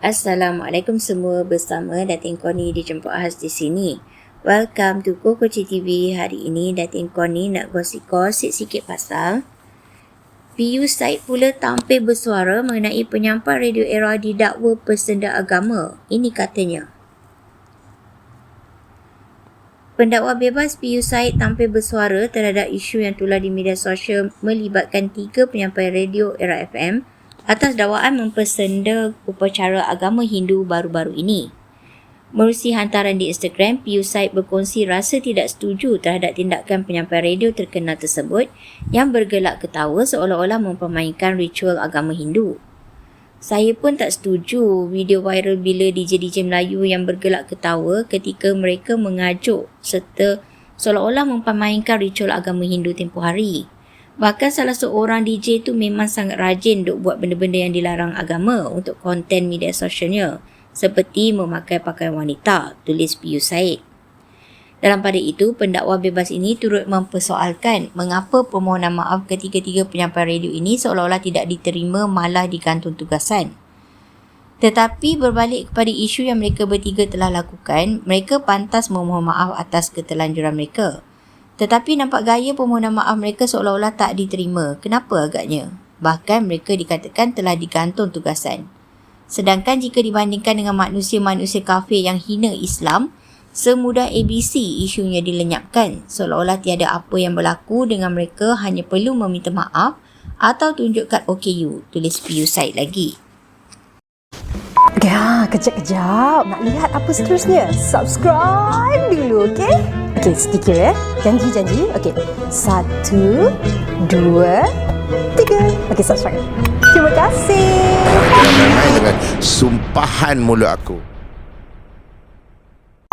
Assalamualaikum semua bersama Datin Koni dijemput Ahaz di sini. Welcome to Kokoci TV. Hari ini Datin Koni nak gosip-gosip sikit pasal PU Said pula tampil bersuara mengenai penyampai radio era didakwa pesenda agama. Ini katanya. Pendakwa bebas PU Said tampil bersuara terhadap isu yang tular di media sosial melibatkan tiga penyampai radio era FM atas dakwaan mempersenda upacara agama Hindu baru-baru ini. Merusi hantaran di Instagram, PU Said berkongsi rasa tidak setuju terhadap tindakan penyampai radio terkenal tersebut yang bergelak ketawa seolah-olah mempermainkan ritual agama Hindu. Saya pun tak setuju video viral bila DJ-DJ Melayu yang bergelak ketawa ketika mereka mengajuk serta seolah-olah mempermainkan ritual agama Hindu tempoh hari. Bahkan salah seorang DJ tu memang sangat rajin untuk buat benda-benda yang dilarang agama untuk konten media sosialnya seperti memakai pakaian wanita, tulis Pius Said. Dalam pada itu, pendakwa bebas ini turut mempersoalkan mengapa permohonan maaf ketiga-tiga penyampai radio ini seolah-olah tidak diterima malah digantung tugasan. Tetapi berbalik kepada isu yang mereka bertiga telah lakukan, mereka pantas memohon maaf atas ketelanjuran mereka. Tetapi nampak gaya permohonan maaf mereka seolah-olah tak diterima. Kenapa agaknya? Bahkan mereka dikatakan telah digantung tugasan. Sedangkan jika dibandingkan dengan manusia-manusia kafir yang hina Islam, Semudah ABC isunya dilenyapkan seolah-olah tiada apa yang berlaku dengan mereka hanya perlu meminta maaf atau tunjukkan OKU tulis PU site lagi. Ya, kejap-kejap. Nak lihat apa seterusnya? Subscribe dulu, okey? Okey, sedikit ya. Janji-janji. Okey. Satu, dua, tiga. Okey, subscribe. Terima kasih. Dengan sumpahan mulut aku.